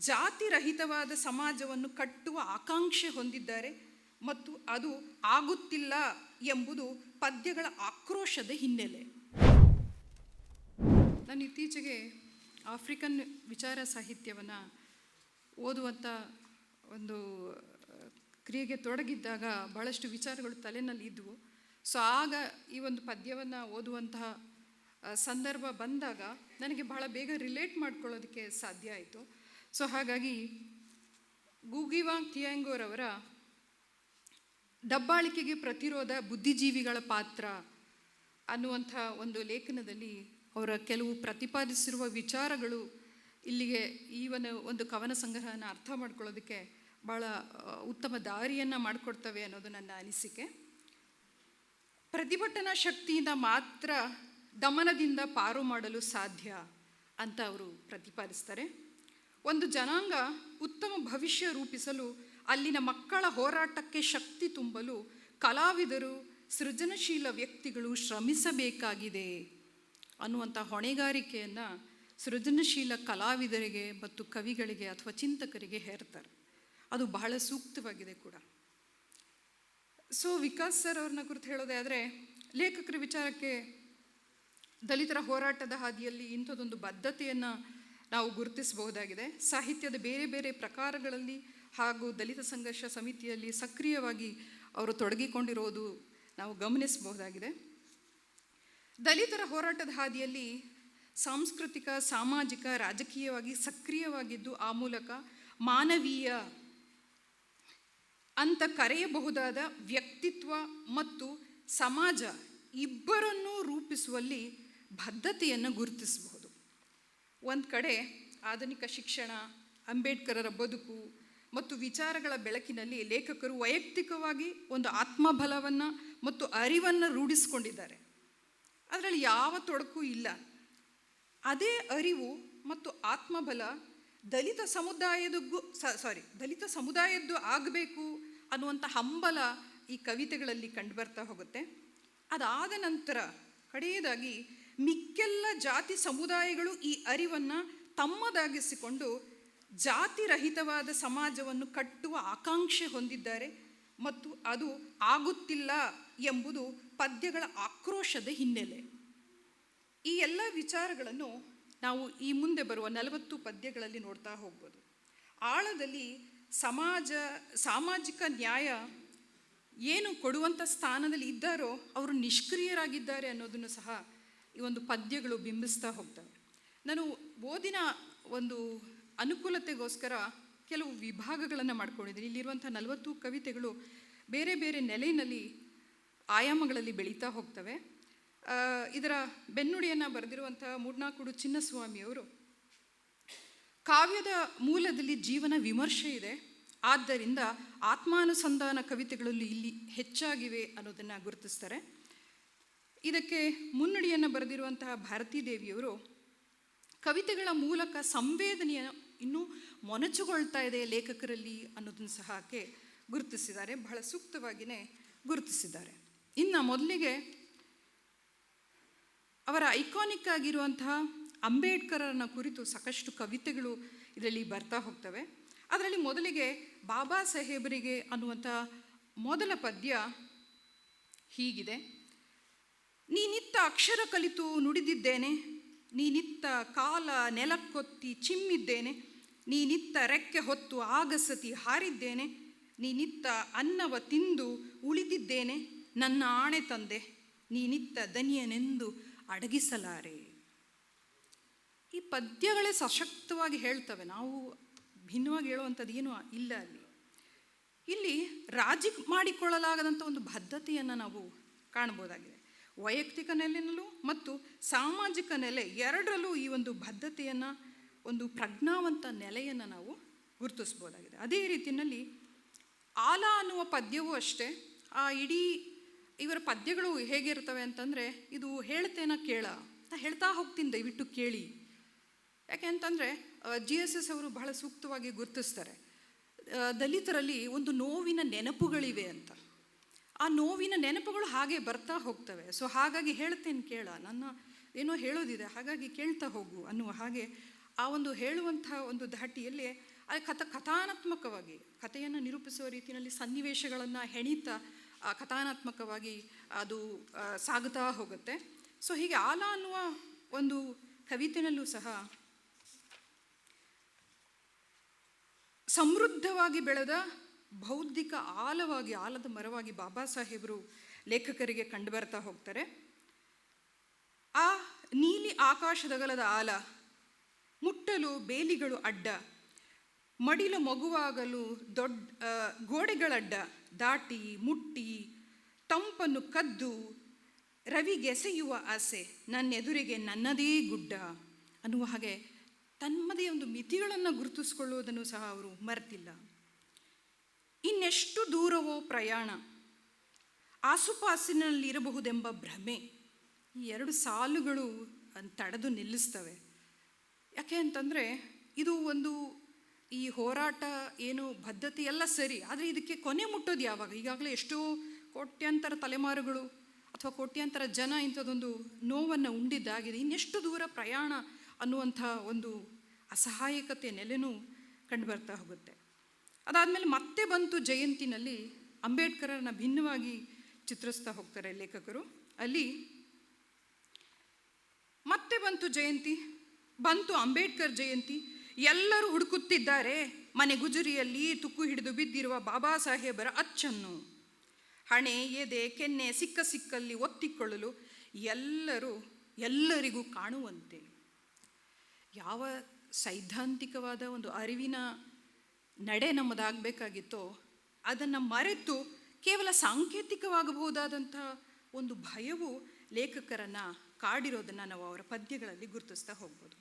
ಜಾತಿರಹಿತವಾದ ಸಮಾಜವನ್ನು ಕಟ್ಟುವ ಆಕಾಂಕ್ಷೆ ಹೊಂದಿದ್ದಾರೆ ಮತ್ತು ಅದು ಆಗುತ್ತಿಲ್ಲ ಎಂಬುದು ಪದ್ಯಗಳ ಆಕ್ರೋಶದ ಹಿನ್ನೆಲೆ. ನಾನು ಇತ್ತೀಚೆಗೆ ಆಫ್ರಿಕನ್ ವಿಚಾರ ಸಾಹಿತ್ಯವನ್ನು ಓದುವಂಥ ಒಂದು ಕ್ರಿಯೆಗೆ ತೊಡಗಿದ್ದಾಗ ಬಹಳಷ್ಟು ವಿಚಾರಗಳು ತಲೆನಲ್ಲಿ ಇದ್ದವು ಸೊ, ಆಗ ಈ ಒಂದು ಪದ್ಯವನ್ನು ಓದುವಂತಹ ಸಂದರ್ಭ ಬಂದಾಗ ನನಗೆ ಬಹಳ ಬೇಗ ರಿಲೇಟ್ ಮಾಡ್ಕೊಳ್ಳೋದಕ್ಕೆ ಸಾಧ್ಯ ಆಯಿತು. ಸೊ ಹಾಗಾಗಿ ಗೂಗಿವಾಂಗ್ ಥಿಯಾಂಗೋರವರ ದಬ್ಬಾಳಿಕೆಗೆ ಪ್ರತಿರೋಧ ಬುದ್ಧಿಜೀವಿಗಳ ಪಾತ್ರ ಅನ್ನುವಂಥ ಒಂದು ಲೇಖನದಲ್ಲಿ ಅವರ ಕೆಲವು ಪ್ರತಿಪಾದಿಸಿರುವ ವಿಚಾರಗಳು ಇಲ್ಲಿಗೆ ಈವನ ಒಂದು ಕವನ ಸಂಗ್ರಹನ ಅರ್ಥ ಮಾಡ್ಕೊಳ್ಳೋದಕ್ಕೆ ಭಾಳ ಉತ್ತಮ ದಾರಿಯನ್ನು ಮಾಡಿಕೊಡ್ತವೆ ಅನ್ನೋದು ನನ್ನ ಅನಿಸಿಕೆ. ಪ್ರತಿಭಟನಾ ಶಕ್ತಿಯಿಂದ ಮಾತ್ರ ದಮನದಿಂದ ಪಾರು ಮಾಡಲು ಸಾಧ್ಯ ಅಂತ ಅವರು ಪ್ರತಿಪಾದಿಸ್ತಾರೆ. ಒಂದು ಜನಾಂಗ ಉತ್ತಮ ಭವಿಷ್ಯ ರೂಪಿಸಲು, ಅಲ್ಲಿನ ಮಕ್ಕಳ ಹೋರಾಟಕ್ಕೆ ಶಕ್ತಿ ತುಂಬಲು ಕಲಾವಿದರು, ಸೃಜನಶೀಲ ವ್ಯಕ್ತಿಗಳು ಶ್ರಮಿಸಬೇಕಾಗಿದೆ. ಅನ್ನುವಂಥ ಹೊಣೆಗಾರಿಕೆಯನ್ನು ಸೃಜನಶೀಲ ಕಲಾವಿದರಿಗೆ ಮತ್ತು ಕವಿಗಳಿಗೆ ಅಥವಾ ಚಿಂತಕರಿಗೆ ಹೇರ್ತಾರೆ. ಅದು ಬಹಳ ಸೂಕ್ತವಾಗಿದೆ ಕೂಡ. ಸೊ ವಿಕಾಸ್ ಸರ್ ಅವ್ರನ್ನ ಕುರಿತು ಹೇಳೋದೇ ಆದರೆ, ಲೇಖಕರ ವಿಚಾರಕ್ಕೆ ದಲಿತರ ಹೋರಾಟದ ಹಾದಿಯಲ್ಲಿ ಇಂಥದ್ದೊಂದು ಬದ್ಧತೆಯನ್ನು ನಾವು ಗುರುತಿಸಬಹುದಾಗಿದೆ. ಸಾಹಿತ್ಯದ ಬೇರೆ ಬೇರೆ ಪ್ರಕಾರಗಳಲ್ಲಿ ಹಾಗೂ ದಲಿತ ಸಂಘರ್ಷ ಸಮಿತಿಯಲ್ಲಿ ಸಕ್ರಿಯವಾಗಿ ಅವರು ತೊಡಗಿಕೊಂಡಿರೋದು ನಾವು ಗಮನಿಸಬಹುದಾಗಿದೆ. ದಲಿತರ ಹೋರಾಟದ ಹಾದಿಯಲ್ಲಿ ಸಾಂಸ್ಕೃತಿಕ, ಸಾಮಾಜಿಕ, ರಾಜಕೀಯವಾಗಿ ಸಕ್ರಿಯವಾಗಿದ್ದು ಆ ಮೂಲಕ ಮಾನವೀಯ ಅಂತ ಕರೆಯಬಹುದಾದ ವ್ಯಕ್ತಿತ್ವ ಮತ್ತು ಸಮಾಜ ಇಬ್ಬರನ್ನೂ ರೂಪಿಸುವಲ್ಲಿ ಬದ್ಧತೆಯನ್ನು ಗುರುತಿಸಬಹುದು. ಒಂದು ಕಡೆ ಆಧುನಿಕ ಶಿಕ್ಷಣ, ಅಂಬೇಡ್ಕರರ ಬದುಕು ಮತ್ತು ವಿಚಾರಗಳ ಬೆಳಕಿನಲ್ಲಿ ಲೇಖಕರು ವೈಯಕ್ತಿಕವಾಗಿ ಒಂದು ಆತ್ಮಬಲವನ್ನು ಮತ್ತು ಅರಿವನ್ನು ರೂಢಿಸಿಕೊಂಡಿದ್ದಾರೆ. ಅದರಲ್ಲಿ ಯಾವ ತೊಡಕು ಇಲ್ಲ. ಅದೇ ಅರಿವು ಮತ್ತು ಆತ್ಮಬಲ ದಲಿತ ಸಮುದಾಯದಗೂ ಸಾರಿ ದಲಿತ ಸಮುದಾಯದ್ದು ಆಗಬೇಕು ಅನ್ನುವಂಥ ಹಂಬಲ ಈ ಕವಿತೆಗಳಲ್ಲಿ ಕಂಡುಬರ್ತಾ ಹೋಗುತ್ತೆ. ಅದಾದ ನಂತರ ಕಡೆಯದಾಗಿ ಮಿಕ್ಕೆಲ್ಲ ಜಾತಿ ಸಮುದಾಯಗಳು ಈ ಅರಿವನ್ನು ತಮ್ಮದಾಗಿಸಿಕೊಂಡು ಜಾತಿರಹಿತವಾದ ಸಮಾಜವನ್ನು ಕಟ್ಟುವ ಆಕಾಂಕ್ಷೆ ಹೊಂದಿದ್ದಾರೆ ಮತ್ತು ಅದು ಆಗುತ್ತಿಲ್ಲ ಎಂಬುದು ಪದ್ಯಗಳ ಆಕ್ರೋಶದ ಹಿನ್ನೆಲೆ. ಈ ಎಲ್ಲ ವಿಚಾರಗಳನ್ನು ನಾವು ಈ ಮುಂದೆ ಬರುವ ನಲವತ್ತು ಪದ್ಯಗಳಲ್ಲಿ ನೋಡ್ತಾ ಹೋಗ್ಬೋದು. ಆಳದಲ್ಲಿ ಸಮಾಜ, ಸಾಮಾಜಿಕ ನ್ಯಾಯ ಏನು ಕೊಡುವಂಥ ಸ್ಥಾನದಲ್ಲಿ ಇದ್ದಾರೋ ಅವರು ನಿಷ್ಕ್ರಿಯರಾಗಿದ್ದಾರೆ ಅನ್ನೋದನ್ನು ಸಹ ಈ ಒಂದು ಪದ್ಯಗಳು ಬಿಂಬಿಸ್ತಾ ಹೋಗ್ತವೆ. ನಾನು ಓದಿನ ಒಂದು ಅನುಕೂಲತೆಗೋಸ್ಕರ ಕೆಲವು ವಿಭಾಗಗಳನ್ನು ಮಾಡ್ಕೊಂಡಿದ್ದೀನಿ. ಇಲ್ಲಿರುವಂಥ ನಲವತ್ತು ಕವಿತೆಗಳು ಬೇರೆ ಬೇರೆ ನೆಲೆಯಲ್ಲಿ ಆಯಾಮಗಳಲ್ಲಿ ಬೆಳೀತಾ ಹೋಗ್ತವೆ. ಇದರ ಬೆನ್ನುಡಿಯನ್ನು ಬರೆದಿರುವಂಥ ಮೂಡ್ನಾಕುಡು ಚಿನ್ನಸ್ವಾಮಿಯವರು, ಕಾವ್ಯದ ಮೂಲದಲ್ಲಿ ಜೀವನ ವಿಮರ್ಶೆ ಇದೆ. ಆದ್ದರಿಂದ ಆತ್ಮಾನುಸಂಧಾನ ಕವಿತೆಗಳಲ್ಲಿ ಇಲ್ಲಿ ಹೆಚ್ಚಾಗಿವೆ ಅನ್ನೋದನ್ನು ಗುರುತಿಸ್ತಾರೆ. ಇದಕ್ಕೆ ಮುನ್ನುಡಿಯನ್ನು ಬರೆದಿರುವಂತಹ ಭಾರತೀ ದೇವಿಯವರು ಕವಿತೆಗಳ ಮೂಲಕ ಸಂವೇದನೆಯ ಇನ್ನೂ ಮೊನಚುಗೊಳ್ತಾ ಇದೆ ಲೇಖಕರಲ್ಲಿ ಅನ್ನೋದನ್ನು ಸಹ ಆಕೆ ಗುರುತಿಸಿದ್ದಾರೆ, ಬಹಳ ಸೂಕ್ತವಾಗಿಯೇ ಗುರುತಿಸಿದ್ದಾರೆ. ಇನ್ನು ಮೊದಲಿಗೆ ಅವರ ಐಕಾನಿಕ್ ಆಗಿರುವಂತಹ ಅಂಬೇಡ್ಕರನ ಕುರಿತು ಸಾಕಷ್ಟು ಕವಿತೆಗಳು ಇದರಲ್ಲಿ ಬರ್ತಾ ಹೋಗ್ತವೆ. ಅದರಲ್ಲಿ ಮೊದಲಿಗೆ ಬಾಬಾ ಸಾಹೇಬರಿಗೆ ಅನ್ನುವಂಥ ಮೊದಲ ಪದ್ಯ ಹೀಗಿದೆ. ನೀನಿತ್ತ ಅಕ್ಷರ ಕಲಿತು ನುಡಿದಿದ್ದೇನೆ, ನೀನಿತ್ತ ಕಾಲ ನೆಲಕ್ಕೊತ್ತಿ ಚಿಮ್ಮಿದ್ದೇನೆ, ನೀನಿತ್ತ ರೆಕ್ಕೆ ಹೊತ್ತು ಆಗಸತಿ ಹಾರಿದ್ದೇನೆ, ನೀನಿತ್ತ ಅನ್ನವ ತಿಂದು ಉಳಿದಿದ್ದೇನೆ, ನನ್ನ ಆಣೆ ತಂದೆ, ನೀನಿತ್ತ ದನಿಯನೆಂದು ಅಡಗಿಸಲಾರೆ. ಈ ಪದ್ಯಗಳೇ ಸಶಕ್ತವಾಗಿ ಹೇಳ್ತವೆ. ನಾವು ಭಿನ್ನವಾಗಿ ಹೇಳುವಂಥದ್ದು ಏನೂ ಇಲ್ಲ ಅಲ್ಲಿ. ಇಲ್ಲಿ ರಾಜಿ ಮಾಡಿಕೊಳ್ಳಲಾಗದಂಥ ಒಂದು ಬದ್ಧತೆಯನ್ನು ನಾವು ಕಾಣ್ಬೋದಾಗಿದೆ ವೈಯಕ್ತಿಕ ನೆಲೆಯಲ್ಲೂ ಮತ್ತು ಸಾಮಾಜಿಕ ನೆಲೆ ಎರಡರಲ್ಲೂ ಈ ಒಂದು ಬದ್ಧತೆಯನ್ನು, ಒಂದು ಪ್ರಜ್ಞಾವಂತ ನೆಲೆಯನ್ನು ನಾವು ಗುರುತಿಸ್ಬೋದಾಗಿದೆ. ಅದೇ ರೀತಿಯಲ್ಲಿ ಆಲ ಅನ್ನುವ ಪದ್ಯವೂ ಅಷ್ಟೇ. ಆ ಇಡೀ ಇವರ ಪದ್ಯಗಳು ಹೇಗಿರ್ತವೆ ಅಂತಂದರೆ, ಇದು ಹೇಳ್ತೇನ ಕೇಳ, ನಾ ಹೇಳ್ತಾ ಹೋಗ್ತೀನಿ ದಯವಿಟ್ಟು ಕೇಳಿ. ಯಾಕೆ ಅಂತಂದರೆ ಜಿ ಎಸ್ ಎಸ್ ಅವರು ಬಹಳ ಸೂಕ್ತವಾಗಿ ಗುರುತಿಸ್ತಾರೆ. ದಲಿತರಲ್ಲಿ ಒಂದು ನೋವಿನ ನೆನಪುಗಳಿವೆ ಅಂತ. ಆ ನೋವಿನ ನೆನಪುಗಳು ಹಾಗೆ ಬರ್ತಾ ಹೋಗ್ತವೆ. ಸೊ ಹಾಗಾಗಿ ಹೇಳ್ತೇನೆ ಕೇಳ, ನನ್ನ ಏನೋ ಹೇಳೋದಿದೆ, ಹಾಗಾಗಿ ಕೇಳ್ತಾ ಹೋಗು ಅನ್ನುವ ಹಾಗೆ ಆ ಒಂದು ಹೇಳುವಂತಹ ಒಂದು ಧಾಟಿಯಲ್ಲಿ ಆ ಕಥ ಕಥಾನಾತ್ಮಕವಾಗಿ, ಕಥೆಯನ್ನು ನಿರೂಪಿಸುವ ರೀತಿಯಲ್ಲಿ ಸನ್ನಿವೇಶಗಳನ್ನು ಹೆಣಿತಾ ಕಥಾನಾತ್ಮಕವಾಗಿ ಅದು ಸಾಗುತ್ತಾ ಹೋಗುತ್ತೆ. ಸೊ ಹೀಗೆ ಆಲ ಅನ್ನುವ ಒಂದು ಕವಿತೆನಲ್ಲೂ ಸಹ ಸಮೃದ್ಧವಾಗಿ ಬೆಳೆದ ಬೌದ್ಧಿಕ ಆಲವಾಗಿ, ಆಲದ ಮರವಾಗಿ ಬಾಬಾ ಸಾಹೇಬರು ಲೇಖಕರಿಗೆ ಕಂಡು ಬರ್ತಾ ಹೋಗ್ತಾರೆ. ಆ ನೀಲಿ ಆಕಾಶದಗಲದ ಆಲ, ಮುಟ್ಟಲು ಬೇಲಿಗಳು ಅಡ್ಡ, ಮಡಿಲು ಮಗುವಾಗಲು ದೊಡ್ಡ ಗೋಡೆಗಳಡ್ಡ, ದಾಟಿ, ಮುಟ್ಟಿ, ತಂಪನ್ನು ಕದ್ದು ರವಿಗೆಸೆಯುವ ಆಸೆ, ನನ್ನೆದುರಿಗೆ ನನ್ನದೇ ಗುಡ್ಡ ಅನ್ನುವ ಹಾಗೆ ತನ್ನದೇ ಒಂದು ಮಿತಿಗಳನ್ನು ಗುರುತಿಸಿಕೊಳ್ಳುವುದನ್ನು ಸಹ ಅವರು ಮರೆತಿಲ್ಲ. ಇನ್ನೆಷ್ಟು ದೂರವೋ ಪ್ರಯಾಣ. ಆಸುಪಾಸಿನಲ್ಲಿರಬಹುದೆಂಬ ಭ್ರಮೆ ಈ ಎರಡು ಸಾಲುಗಳು ತಡೆದು ನಿಲ್ಲಿಸ್ತವೆ. ಯಾಕೆ ಅಂತಂದರೆ ಇದು ಒಂದು ಈ ಹೋರಾಟ ಏನು ಬದ್ಧತೆ ಎಲ್ಲ ಸರಿ, ಆದರೆ ಇದಕ್ಕೆ ಕೊನೆ ಮುಟ್ಟೋದು ಯಾವಾಗ? ಈಗಾಗಲೇ ಎಷ್ಟೋ ಕೋಟ್ಯಾಂತರ ತಲೆಮಾರುಗಳು ಅಥವಾ ಕೋಟ್ಯಾಂತರ ಜನ ಇಂಥದ್ದೊಂದು ನೋವನ್ನು ಉಂಡಿದ್ದಾಗಿದೆ. ಇನ್ನೆಷ್ಟು ದೂರ ಪ್ರಯಾಣ ಅನ್ನುವಂಥ ಒಂದು ಅಸಹಾಯಕತೆ ನೆಲೆನೂ ಕಂಡುಬರ್ತಾ ಹೋಗುತ್ತೆ. ಅದಾದಮೇಲೆ ಮತ್ತೆ ಬಂತು ಜಯಂತಿನಲ್ಲಿ ಅಂಬೇಡ್ಕರನ್ನ ಭಿನ್ನವಾಗಿ ಚಿತ್ರಿಸ್ತಾ ಹೋಗ್ತಾರೆ ಲೇಖಕರು. ಅಲ್ಲಿ ಮತ್ತೆ ಬಂತು ಜಯಂತಿ, ಬಂತು ಅಂಬೇಡ್ಕರ್ ಜಯಂತಿ. ಎಲ್ಲರೂ ಹುಡುಕುತ್ತಿದ್ದಾರೆ, ಮನೆ ಗುಜರಿಯಲ್ಲಿ ತುಕ್ಕು ಹಿಡಿದು ಬಿದ್ದಿರುವ ಬಾಬಾ ಸಾಹೇಬರ ಅಚ್ಚನ್ನು. ಹಣೆ, ಎದೆ, ಕೆನ್ನೆ, ಸಿಕ್ಕ ಸಿಕ್ಕಲ್ಲಿ ಒತ್ತಿಕೊಳ್ಳಲು ಎಲ್ಲರೂ ಎಲ್ಲರಿಗೂ ಕಾಣುವಂತೆ. ಯಾವ ಸೈದ್ಧಾಂತಿಕವಾದ ಒಂದು ಅರಿವಿನ ನಡೆ ನಮ್ಮದಾಗಬೇಕಾಗಿತ್ತು ಅದನ್ನು ಮರೆತು ಕೇವಲ ಸಾಂಕೇತಿಕವಾಗಬಹುದಾದಂಥ ಒಂದು ಭಯವು ಲೇಖಕರನ್ನು ಕಾಡಿರೋದನ್ನು ನಾವು ಅವರ ಪದ್ಯಗಳಲ್ಲಿ ಗುರುತಿಸ್ತಾ ಹೋಗ್ಬೋದು.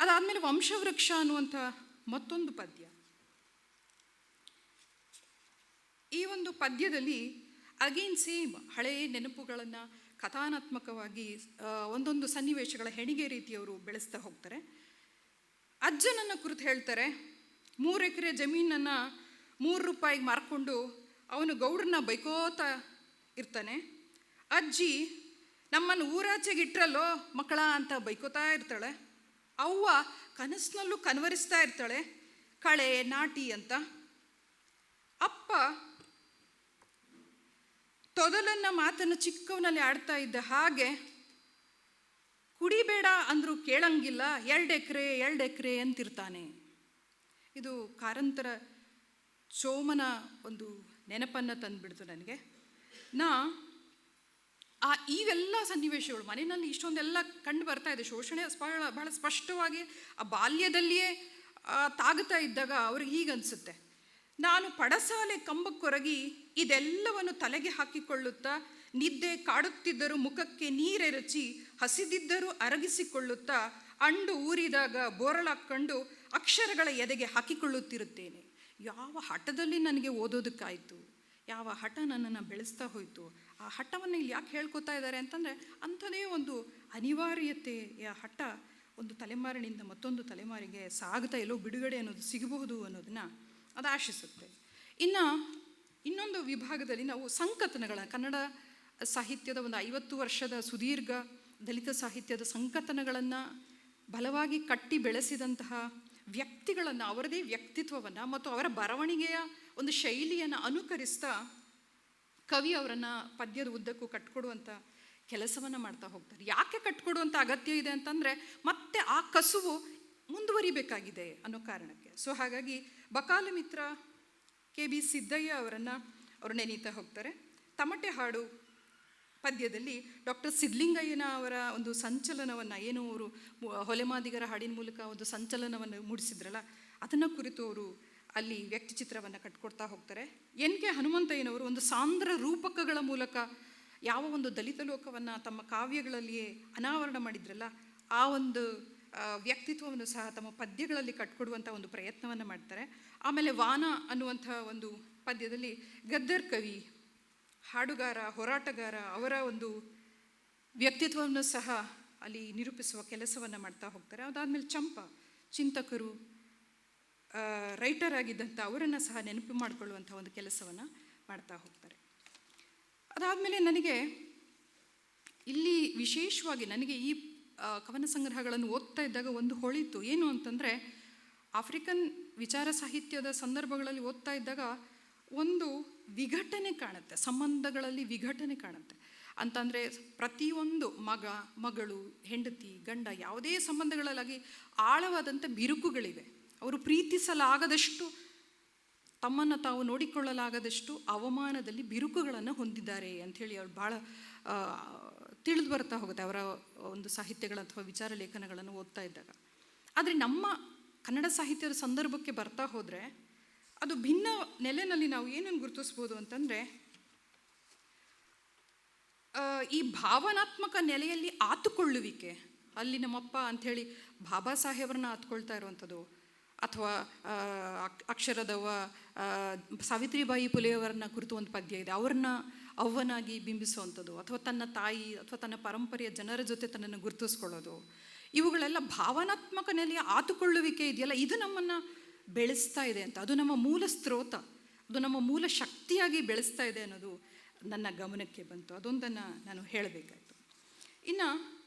ಅದಾದಮೇಲೆ ವಂಶವೃಕ್ಷ ಅನ್ನುವಂಥ ಮತ್ತೊಂದು ಪದ್ಯ. ಈ ಒಂದು ಪದ್ಯದಲ್ಲಿ ಅಗೇನ್ ಸೇಮ್ ಹಳೆಯ ನೆನಪುಗಳನ್ನು ಕಥಾನಾತ್ಮಕವಾಗಿ ಒಂದೊಂದು ಸನ್ನಿವೇಶಗಳ ಹೆಣಿಗೆ ರೀತಿಯವರು ಬೆಳೆಸ್ತಾ ಹೋಗ್ತಾರೆ. ಅಜ್ಜನನ್ನು ಕುರಿತು ಹೇಳ್ತಾರೆ ಮೂರು ಎಕರೆ ಜಮೀನನ್ನು ಮೂರು ರೂಪಾಯಿಗೆ ಮಾರ್ಕೊಂಡು ಅವನು ಗೌಡ್ರನ್ನ ಬೈಕೋತಾ ಇರ್ತಾನೆ. ಅಜ್ಜಿ, ನಮ್ಮನ್ನು ಊರಾಚೆಗೆ ಇಟ್ರಲ್ಲೋ ಮಕ್ಕಳ ಅಂತ ಬೈಕೋತಾ ಇರ್ತಾಳೆ. ಅವ್ವ ಕನಸಿನಲ್ಲೂ ಕನ್ವರಿಸ್ತಾ ಇರ್ತಾಳೆ. ಕಳೆ, ನಾಟಿ ಅಂತ. ಅಪ್ಪ ತೊದಲನ್ನ ಮಾತನ್ನು ಚಿಕ್ಕವನಲ್ಲಿ ಆಡ್ತಾ ಇದ್ದ ಹಾಗೆ, ಕುಡಿಬೇಡ ಅಂದರೂ ಕೇಳಂಗಿಲ್ಲ, ಎರಡು ಎಕರೆ ಎರಡು ಎಕರೆ ಅಂತಿರ್ತಾನೆ. ಇದು ಕಾರಂತರ ಚೋಮನ ಒಂದು ನೆನಪನ್ನು ತಂದುಬಿಡ್ತು ನನಗೆ. ನಾ ಆ ಇವೆಲ್ಲ ಸನ್ನಿವೇಶಗಳು ಮನೆಯಲ್ಲಿ ಇಷ್ಟೊಂದೆಲ್ಲ ಕಂಡು ಬರ್ತಾ ಇದೆ. ಶೋಷಣೆ ಬಹಳ ಬಹಳ ಸ್ಪಷ್ಟವಾಗಿ ಆ ಬಾಲ್ಯದಲ್ಲಿಯೇ ತಾಗುತ್ತಾ ಇದ್ದಾಗ ಅವ್ರಿಗೆ ಹೀಗನ್ಸುತ್ತೆ ನಾನು ಪಡಸಾಲೆ ಕಂಬಕ್ಕೊರಗಿ ಇದೆಲ್ಲವನ್ನು ತಲೆಗೆ ಹಾಕಿಕೊಳ್ಳುತ್ತಾ ನಿದ್ದೆ ಕಾಡುತ್ತಿದ್ದರೂ ಮುಖಕ್ಕೆ ನೀರೆರಚಿ ಹಸಿದಿದ್ದರೂ ಅರಗಿಸಿಕೊಳ್ಳುತ್ತಾ ಅಂಡು ಊರಿದಾಗ ಬೋರಳಾಕ್ಕೊಂಡು ಅಕ್ಷರಗಳ ಎದೆಗೆ ಹಾಕಿಕೊಳ್ಳುತ್ತಿರುತ್ತೇನೆ. ಯಾವ ಹಠದಲ್ಲಿ ನನಗೆ ಓದೋದಕ್ಕಾಯಿತು? ಯಾವ ಹಠ ನನ್ನನ್ನು ಬೆಳೆಸ್ತಾ ಹೋಯಿತು? ಆ ಹಠವನ್ನು ಇಲ್ಲಿ ಯಾಕೆ ಹೇಳ್ಕೊತಾ ಇದ್ದಾರೆ ಅಂತಂದರೆ ಅಂಥದೇ ಒಂದು ಅನಿವಾರ್ಯತೆಯ ಹಠ ಒಂದು ತಲೆಮಾರಿನಿಂದ ಮತ್ತೊಂದು ತಲೆಮಾರಿಗೆ ಸಾಗ್ತಾ ಎಲ್ಲೋ ಬಿಡುಗಡೆ ಅನ್ನೋದು ಸಿಗಬಹುದು ಅನ್ನೋದನ್ನು ಅದು ಆಶಿಸುತ್ತೆ ಇನ್ನು ಇನ್ನೊಂದು ವಿಭಾಗದಲ್ಲಿ ನಾವು ಸಂಕಥನಗಳ ಕನ್ನಡ ಸಾಹಿತ್ಯದ ಒಂದು ಐವತ್ತು ವರ್ಷದ ಸುದೀರ್ಘ ದಲಿತ ಸಾಹಿತ್ಯದ ಸಂಕಥನಗಳನ್ನು ಬಲವಾಗಿ ಕಟ್ಟಿ ಬೆಳೆಸಿದಂತಹ ವ್ಯಕ್ತಿಗಳನ್ನು, ಅವರದೇ ವ್ಯಕ್ತಿತ್ವವನ್ನು ಮತ್ತು ಅವರ ಬರವಣಿಗೆಯ ಒಂದು ಶೈಲಿಯನ್ನು ಅನುಕರಿಸ್ತಾ ಕವಿ ಅವರನ್ನು ಪದ್ಯದ ಉದ್ದಕ್ಕೂ ಕಟ್ಕೊಡುವಂಥ ಕೆಲಸವನ್ನು ಮಾಡ್ತಾ ಹೋಗ್ತಾರೆ. ಯಾಕೆ ಕಟ್ಕೊಡುವಂಥ ಅಗತ್ಯ ಇದೆ ಅಂತಂದರೆ ಮತ್ತೆ ಆ ಕಸುವು ಮುಂದುವರಿಬೇಕಾಗಿದೆ ಅನ್ನೋ ಕಾರಣಕ್ಕೆ. ಸೊ ಹಾಗಾಗಿ ಬಕಾಲ ಮಿತ್ರ ಕೆ ಬಿ ಸಿದ್ದಯ್ಯ ಅವರನ್ನು ಅವರು ನೆನೀತಾ ಹೋಗ್ತಾರೆ. ತಮಟೆ ಹಾಡು ಪದ್ಯದಲ್ಲಿ ಡಾಕ್ಟರ್ ಸಿದ್ಲಿಂಗಯ್ಯನ ಅವರ ಒಂದು ಸಂಚಲನವನ್ನು, ಏನು ಅವರು ಹೊಲೆಮಾದಿಗರ ಹಾಡಿನ ಮೂಲಕ ಒಂದು ಸಂಚಲನವನ್ನು ಮೂಡಿಸಿದ್ರಲ್ಲ, ಅದನ್ನು ಕುರಿತು ಅವರು ಅಲ್ಲಿ ವ್ಯಕ್ತಿಚಿತ್ರವನ್ನು ಕಟ್ಕೊಡ್ತಾ ಹೋಗ್ತಾರೆ. ಎನ್ ಕೆ ಹನುಮಂತಯ್ಯನವರು ಒಂದು ಸಾಂದ್ರ ರೂಪಕಗಳ ಮೂಲಕ ಯಾವ ಒಂದು ದಲಿತ ಲೋಕವನ್ನು ತಮ್ಮ ಕಾವ್ಯಗಳಲ್ಲಿಯೇ ಅನಾವರಣ ಮಾಡಿದ್ರಲ್ಲ, ಆ ಒಂದು ವ್ಯಕ್ತಿತ್ವವನ್ನು ಸಹ ತಮ್ಮ ಪದ್ಯಗಳಲ್ಲಿ ಕಟ್ಕೊಡುವಂಥ ಒಂದು ಪ್ರಯತ್ನವನ್ನು ಮಾಡ್ತಾರೆ. ಆಮೇಲೆ ವಾನ ಅನ್ನುವಂಥ ಒಂದು ಪದ್ಯದಲ್ಲಿ ಗದ್ದರ್ ಕವಿ ಹಾಡುಗಾರ, ಹೋರಾಟಗಾರ ಅವರ ಒಂದು ವ್ಯಕ್ತಿತ್ವವನ್ನು ಸಹ ಅಲ್ಲಿ ನಿರೂಪಿಸುವ ಕೆಲಸವನ್ನು ಮಾಡ್ತಾ ಹೋಗ್ತಾರೆ. ಅದಾದಮೇಲೆ ಚಂಪ, ಚಿಂತಕರು ರೈಟರ್ ಆಗಿದ್ದಂಥ ಅವರನ್ನು ಸಹ ನೆನಪು ಮಾಡಿಕೊಳ್ಳುವಂಥ ಒಂದು ಕೆಲಸವನ್ನು ಮಾಡ್ತಾ ಹೋಗ್ತಾರೆ. ಅದಾದಮೇಲೆ ನನಗೆ ಇಲ್ಲಿ ವಿಶೇಷವಾಗಿ ನನಗೆ ಈ ಕವನ ಸಂಗ್ರಹಗಳನ್ನು ಓದ್ತಾ ಇದ್ದಾಗ ಒಂದು ಹೊಳಿತು. ಏನು ಅಂತಂದರೆ, ಆಫ್ರಿಕನ್ ವಿಚಾರ ಸಾಹಿತ್ಯದ ಸಂದರ್ಭಗಳಲ್ಲಿ ಓದ್ತಾ ಇದ್ದಾಗ ಒಂದು ವಿಘಟನೆ ಕಾಣುತ್ತೆ, ಸಂಬಂಧಗಳಲ್ಲಿ ವಿಘಟನೆ ಕಾಣುತ್ತೆ. ಅಂತಂದರೆ ಪ್ರತಿಯೊಂದು ಮಗ, ಮಗಳು, ಹೆಂಡತಿ, ಗಂಡ ಯಾವುದೇ ಸಂಬಂಧಗಳಲ್ಲಾಗಿ ಆಳವಾದಂಥ ಬಿರುಕುಗಳಿವೆ. ಅವರು ಪ್ರೀತಿಸಲಾಗದಷ್ಟು, ತಮ್ಮನ್ನು ತಾವು ನೋಡಿಕೊಳ್ಳಲಾಗದಷ್ಟು ಅವಮಾನದಲ್ಲಿ ಬಿರುಕುಗಳನ್ನು ಹೊಂದಿದ್ದಾರೆ ಅಂಥೇಳಿ ಅವ್ರು ಭಾಳ ತಿಳಿದು ಬರ್ತಾ ಹೋಗುತ್ತೆ ಅವರ ಒಂದು ಸಾಹಿತ್ಯಗಳು ಅಥವಾ ವಿಚಾರ ಲೇಖನಗಳನ್ನು ಓದ್ತಾ ಇದ್ದಾಗ. ಆದರೆ ನಮ್ಮ ಕನ್ನಡ ಸಾಹಿತ್ಯದ ಸಂದರ್ಭಕ್ಕೆ ಬರ್ತಾ ಹೋದರೆ ಅದು ಭಿನ್ನ ನೆಲೆಯಲ್ಲಿ ನಾವು ಏನನ್ನು ಗುರುತಿಸ್ಬೋದು ಅಂತಂದರೆ ಈ ಭಾವನಾತ್ಮಕ ನೆಲೆಯಲ್ಲಿ ಆತುಕೊಳ್ಳುವಿಕೆ. ಅಲ್ಲಿ ನಮ್ಮಪ್ಪ ಅಂಥೇಳಿ ಬಾಬಾ ಸಾಹೇಬ್ರನ್ನ ಆತ್ಕೊಳ್ತಾ ಇರುವಂಥದ್ದು. ಅಥವಾ ಅಕ್ಷರದವ ಸಾವಿತ್ರಿಬಾಯಿ ಪುಲೆಯವರನ್ನ ಕುರಿತು ಒಂದು ಪದ್ಯ ಇದೆ. ಅವ್ರನ್ನ, ಅವ್ವನಾಗಿ ಬಿಂಬಿಸುವಂಥದ್ದು. ಅಥವಾ ತನ್ನ ತಾಯಿ, ಅಥವಾ ತನ್ನ ಪರಂಪರೆಯ ಜನರ ಜೊತೆ ತನ್ನನ್ನು ಗುರುತಿಸ್ಕೊಳ್ಳೋದು. ಇವುಗಳೆಲ್ಲ ಭಾವನಾತ್ಮಕ ನೆಲೆಯ ಆತುಕೊಳ್ಳುವಿಕೆ ಇದೆಯಲ್ಲ? ಇದು ನಮ್ಮನ್ನು ಬೆಳೆಸ್ತಾ ಇದೆ ಅಂತ. ಅದು ನಮ್ಮ ಮೂಲ ಸ್ತ್ರೋತ. ಅದು ನಮ್ಮ ಮೂಲ ಶಕ್ತಿಯಾಗಿ ಬೆಳೆಸ್ತಾ ಇದೆ ಅನ್ನೋದು ನನ್ನ ಗಮನಕ್ಕೆ ಬಂತು. ಅದೊಂದನ್ನು ನಾನು ಹೇಳಬೇಕಾಯ್ತು. ಇನ್ನು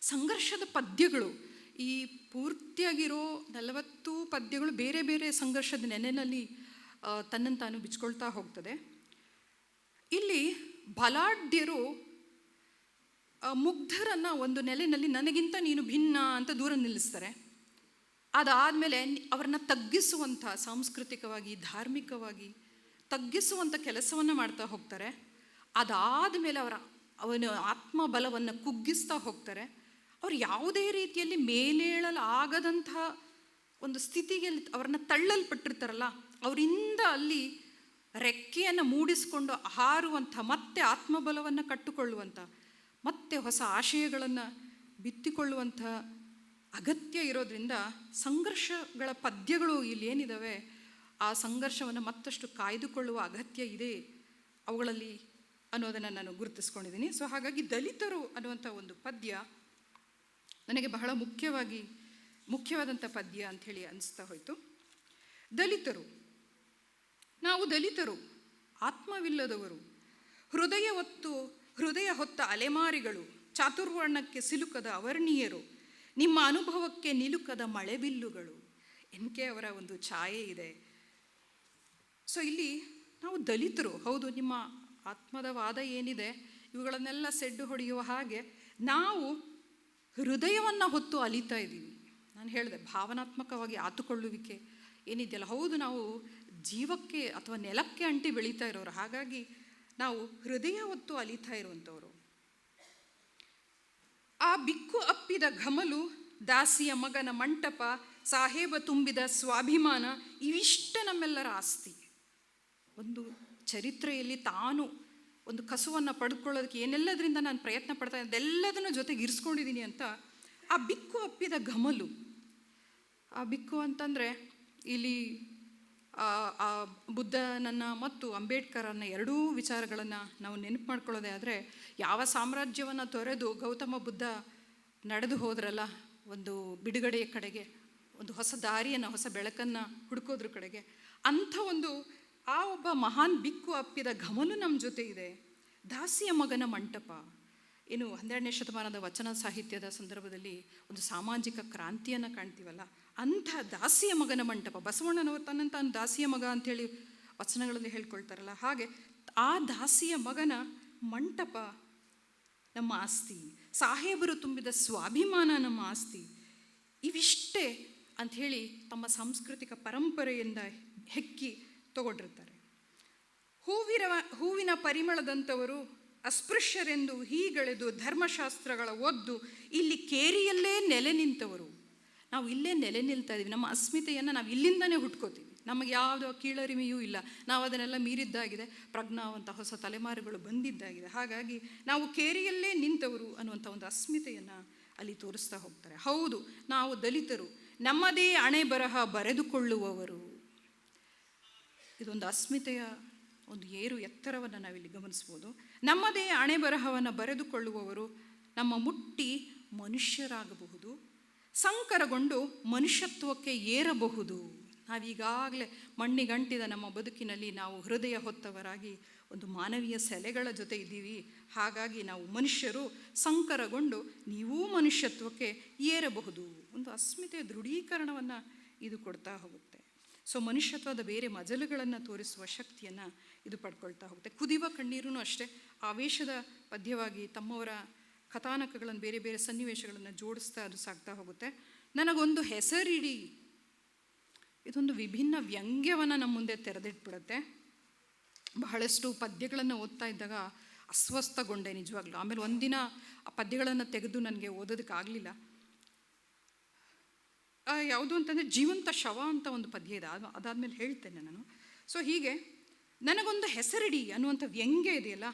ಸಂಘರ್ಷದ ಪದ್ಯಗಳು, ಈ ಪೂರ್ತಿಯಾಗಿರೋ ನಲವತ್ತು ಪದ್ಯಗಳು ಬೇರೆ ಬೇರೆ ಸಂಘರ್ಷದ ನೆನೆಯಲ್ಲಿ ತನ್ನ ತಾನು ಬಿಚ್ಕೊಳ್ತಾ ಹೋಗ್ತದೆ. ಇಲ್ಲಿ ಬಲಾಢ್ಯರು ಮುಗ್ಧರನ್ನು ಒಂದು ನೆಲೆಯಲ್ಲಿ ನನಗಿಂತ ನೀನು ಭಿನ್ನ ಅಂತ ದೂರ ನಿಲ್ಲಿಸ್ತಾರೆ. ಅದಾದಮೇಲೆ ಅವ್ರನ್ನ ತಗ್ಗಿಸುವಂಥ, ಸಾಂಸ್ಕೃತಿಕವಾಗಿ, ಧಾರ್ಮಿಕವಾಗಿ ತಗ್ಗಿಸುವಂಥ ಕೆಲಸವನ್ನು ಮಾಡ್ತಾ ಹೋಗ್ತಾರೆ. ಅದಾದಮೇಲೆ ಅವರ, ಅವನ ಆತ್ಮಬಲವನ್ನು ಕುಗ್ಗಿಸ್ತಾ ಹೋಗ್ತಾರೆ. ಅವ್ರು ಯಾವುದೇ ರೀತಿಯಲ್ಲಿ ಮೇಲೇಳಲಾಗದಂಥ ಒಂದು ಸ್ಥಿತಿಗೆ ಅವ್ರನ್ನ ತಳ್ಳಲ್ಪಟ್ಟಿರ್ತಾರಲ್ಲ, ಅವರಿಂದ ಅಲ್ಲಿ ರೆಕ್ಕೆಯನ್ನು ಮೂಡಿಸಿಕೊಂಡು ಹಾರುವಂಥ, ಮತ್ತೆ ಆತ್ಮಬಲವನ್ನು ಕಟ್ಟುಕೊಳ್ಳುವಂಥ, ಮತ್ತೆ ಹೊಸ ಆಶಯಗಳನ್ನು ಬಿತ್ತಿಕೊಳ್ಳುವಂಥ ಅಗತ್ಯ ಇರೋದ್ರಿಂದ ಸಂಘರ್ಷಗಳ ಪದ್ಯಗಳು ಇಲ್ಲಿ ಏನಿದ್ದಾವೆ ಆ ಸಂಘರ್ಷವನ್ನು ಮತ್ತಷ್ಟು ಕಾಯ್ದುಕೊಳ್ಳುವ ಅಗತ್ಯ ಇದೆ ಅವುಗಳಲ್ಲಿ ಅನ್ನೋದನ್ನು ನಾನು ಗುರುತಿಸ್ಕೊಂಡಿದ್ದೀನಿ. ಸೊ ಹಾಗಾಗಿ ದಲಿತರು ಅನ್ನುವಂಥ ಒಂದು ಪದ್ಯ ನನಗೆ ಬಹಳ ಮುಖ್ಯವಾಗಿ, ಮುಖ್ಯವಾದಂಥ ಪದ್ಯ ಅಂಥೇಳಿ ಅನಿಸ್ತಾ ಹೋಯಿತು. ದಲಿತರು, ನಾವು ದಲಿತರು, ಆತ್ಮವಿಲ್ಲದವರು, ಹೃದಯ ಹೊತ್ತು, ಹೃದಯ ಹೊತ್ತ ಅಲೆಮಾರಿಗಳು, ಚಾತುರ್ವರ್ಣಕ್ಕೆ ಸಿಲುಕದ ಅವರ್ಣೀಯರು ನಿಮ್ಮ ಅನುಭವಕ್ಕೆ ನಿಲುಕದ ಮಳೆಬಿಲ್ಲುಗಳು ಎನ್ ಕೆ ಅವರ ಒಂದು ಛಾಯೆ ಇದೆ. ಸೊ ಇಲ್ಲಿ ನಾವು ದಲಿತರು, ಹೌದು, ನಿಮ್ಮ ಆತ್ಮದ ವಾದ ಏನಿದೆ, ಇವುಗಳನ್ನೆಲ್ಲ ಸೆಡ್ಡು ಹೊಡೆಯುವ ಹಾಗೆ ನಾವು ಹೃದಯವನ್ನು ಹೊತ್ತು ಅಲಿತಾ ಇದ್ದೀವಿ. ನಾನು ಹೇಳಿದೆ, ಭಾವನಾತ್ಮಕವಾಗಿ ಆತುಕೊಳ್ಳುವಿಕೆ ಏನಿದೆಯಲ್ಲ, ಹೌದು, ನಾವು ಜೀವಕ್ಕೆ ಅಥವಾ ನೆಲಕ್ಕೆ ಅಂಟಿ ಬೆಳೀತಾ ಇರೋರು. ಹಾಗಾಗಿ ನಾವು ಹೃದಯ ಹೊತ್ತು ಅಲಿತಾ ಇರುವಂಥವ್ರು. ಆ ಬಿಕ್ಕು ಅಪ್ಪಿದ ಘಮಲು, ದಾಸಿಯ ಮಗನ ಮಂಟಪ, ಸಾಹೇಬ ತುಂಬಿದ ಸ್ವಾಭಿಮಾನ ಇವಿಷ್ಟ ನಮ್ಮೆಲ್ಲರ ಆಸ್ತಿ. ಒಂದು ಚರಿತ್ರೆಯಲ್ಲಿ ತಾನು ಒಂದು ಕಸುವನ್ನು ಪಡ್ಕೊಳ್ಳೋದಕ್ಕೆ ಏನೆಲ್ಲದರಿಂದ ನಾನು ಪ್ರಯತ್ನ ಪಡ್ತಾ ಅದೆಲ್ಲದನ್ನು ಜೊತೆಗೆ ಇರಿಸ್ಕೊಂಡಿದ್ದೀನಿ ಅಂತ ಆ ಬಿಕ್ಕು ಅಪ್ಪಿದ ಘಮಲು. ಆ ಬಿಕ್ಕು ಅಂತಂದರೆ ಇಲ್ಲಿ ಆ ಬುದ್ಧನನ್ನು ಮತ್ತು ಅಂಬೇಡ್ಕರನ್ನು ಎರಡೂ ವಿಚಾರಗಳನ್ನು ನಾವು ನೆನಪು ಮಾಡ್ಕೊಳ್ಳೋದೇ ಆದರೆ ಯಾವ ಸಾಮ್ರಾಜ್ಯವನ್ನು ತೊರೆದು ಗೌತಮ ಬುದ್ಧ ನಡೆದು ಹೋದ್ರಲ್ಲ, ಒಂದು ಬಿಡುಗಡೆಯ ಕಡೆಗೆ, ಒಂದು ಹೊಸ ದಾರಿಯನ್ನು, ಹೊಸ ಬೆಳಕನ್ನು ಹುಡುಕೋದ್ರ ಕಡೆಗೆ, ಅಂಥ ಒಂದು ಆ ಒಬ್ಬ ಮಹಾನ್ ಬಿಕ್ಕು ಅಪ್ಪಿದ ಘಮನು ನಮ್ಮ ಜೊತೆ ಇದೆ. ದಾಸಿಯ ಮಗನ ಮಂಟಪ. ಏನು ಹನ್ನೆರಡನೇ ಶತಮಾನದ ವಚನ ಸಾಹಿತ್ಯದ ಸಂದರ್ಭದಲ್ಲಿ ಒಂದು ಸಾಮಾಜಿಕ ಕ್ರಾಂತಿಯನ್ನು ಕಾಣ್ತೀವಲ್ಲ? ಅಂಥ ದಾಸಿಯ ಮಗನ ಮಂಟಪ, ಬಸವಣ್ಣನವರು ತನ್ನ ತಾನು ದಾಸಿಯ ಮಗ ಅಂಥೇಳಿ ವಚನಗಳಲ್ಲಿ ಹೇಳ್ಕೊಳ್ತಾರಲ್ಲ? ಹಾಗೆ ಆ ದಾಸಿಯ ಮಗನ ಮಂಟಪ ನಮ್ಮ ಆಸ್ತಿ, ಸಾಹೇಬರು ತುಂಬಿದ ಸ್ವಾಭಿಮಾನ ನಮ್ಮ ಆಸ್ತಿ, ಇವಿಷ್ಟೇ ಅಂಥೇಳಿ ತಮ್ಮ ಸಾಂಸ್ಕೃತಿಕ ಪರಂಪರೆಯಿಂದ ಹೆಕ್ಕಿ ತಗೊಂಡಿರ್ತಾರೆ. ಹೂವಿರ ಹೂವಿನ ಪರಿಮಳದಂಥವರು ಅಸ್ಪೃಶ್ಯರೆಂದು ಹೀಗೆಳೆದು ಧರ್ಮಶಾಸ್ತ್ರಗಳ ಒದ್ದು ಇಲ್ಲಿ ಕೇರಿಯಲ್ಲೇ ನೆಲೆ ನಿಂತವರು. ನಾವು ಇಲ್ಲೇ ನೆಲೆ ನಿಲ್ತಾ ಇದ್ದೀವಿ. ನಮ್ಮ ಅಸ್ಮಿತೆಯನ್ನು ನಾವು ಇಲ್ಲಿಂದನೇ ಹುಟ್ಕೋತೀವಿ. ನಮಗೆ ಯಾವುದೋ ಕೀಳರಿಮೆಯೂ ಇಲ್ಲ. ನಾವು ಅದನ್ನೆಲ್ಲ ಮೀರಿದ್ದಾಗಿದೆ. ಪ್ರಜ್ಞಾವಂತ ಹೊಸ ತಲೆಮಾರುಗಳು ಬಂದಿದ್ದಾಗಿದೆ. ಹಾಗಾಗಿ ನಾವು ಕೇರಿಯಲ್ಲೇ ನಿಂತವರು ಅನ್ನುವಂಥ ಒಂದು ಅಸ್ಮಿತೆಯನ್ನು ಅಲ್ಲಿ ತೋರಿಸ್ತಾ ಹೋಗ್ತಾರೆ. ಹೌದು, ನಾವು ದಲಿತರು. ನಮ್ಮದೇ ಅಣೆ ಬರಹ ಬರೆದುಕೊಳ್ಳುವವರು. ಇದೊಂದು ಅಸ್ಮಿತೆಯ ಒಂದು ಏರು ಎತ್ತರವನ್ನು ನಾವಿಲ್ಲಿ ಗಮನಿಸ್ಬೋದು. ನಮ್ಮದೇ ಹಣೆ ಬರಹವನ್ನು ಬರೆದುಕೊಳ್ಳುವವರು ನಮ್ಮ ಮುಟ್ಟಿ ಮನುಷ್ಯರಾಗಬಹುದು. ಸಂಕರಗೊಂಡು ಮನುಷ್ಯತ್ವಕ್ಕೆ ಏರಬಹುದು. ನಾವೀಗಾಗಲೇ ಮಣ್ಣಿಗಂಟಿದ ನಮ್ಮ ಬದುಕಿನಲ್ಲಿ ನಾವು ಹೃದಯ ಹೊತ್ತವರಾಗಿ ಒಂದು ಮಾನವೀಯ ಸೆಲೆಗಳ ಜೊತೆ ಇದ್ದೀವಿ. ಹಾಗಾಗಿ ನಾವು ಮನುಷ್ಯರು ಸಂಕರಗೊಂಡು ನೀವೂ ಮನುಷ್ಯತ್ವಕ್ಕೆ ಏರಬಹುದು. ಒಂದು ಅಸ್ಮಿತೆಯ ದೃಢೀಕರಣವನ್ನು ಇದು ಕೊಡ್ತಾ ಹೋಗುತ್ತೆ ಸೊ ಮನುಷ್ಯತ್ವದ ಬೇರೆ ಮಜಲುಗಳನ್ನು ತೋರಿಸುವ ಶಕ್ತಿಯನ್ನು ಇದು ಪಡ್ಕೊಳ್ತಾ ಹೋಗುತ್ತೆ. ಕುದಿಯುವ ಕಣ್ಣೀರೂ ಅಷ್ಟೇ, ಆವೇಶದ ಪದ್ಯವಾಗಿ ತಮ್ಮವರ ಕಥಾನಕಗಳನ್ನು ಬೇರೆ ಬೇರೆ ಸನ್ನಿವೇಶಗಳನ್ನು ಜೋಡಿಸ್ತಾ ಅದು ಸಾಗ್ತಾ ಹೋಗುತ್ತೆ. ನನಗೊಂದು ಹೆಸರಿಡಿ. ಇದೊಂದು ವಿಭಿನ್ನ ವ್ಯಂಗ್ಯವನ್ನು ನಮ್ಮ ಮುಂದೆ ತೆರೆದಿಟ್ಬಿಡುತ್ತೆ. ಬಹಳಷ್ಟು ಪದ್ಯಗಳನ್ನು ಓದ್ತಾ ಇದ್ದಾಗ ಅಸ್ವಸ್ಥಗೊಂಡೆ ನಿಜವಾಗ್ಲೂ. ಆಮೇಲೆ ಒಂದಿನ ಆ ಪದ್ಯಗಳನ್ನು ತೆಗೆದು ನನಗೆ ಓದೋದಕ್ಕಾಗಲಿಲ್ಲ. ಯಾವುದು ಅಂತಂದರೆ ಜೀವಂತ ಶವ ಅಂತ ಒಂದು ಪದ್ಯ ಇದೆ. ಅದು ಅದಾದಮೇಲೆ ಹೇಳ್ತೇನೆ ನಾನು. ಸೊ ಹೀಗೆ ನನಗೊಂದು ಹೆಸರಿಡಿ ಅನ್ನುವಂಥ ವ್ಯಂಗ್ಯ ಇದೆಯಲ್ಲ,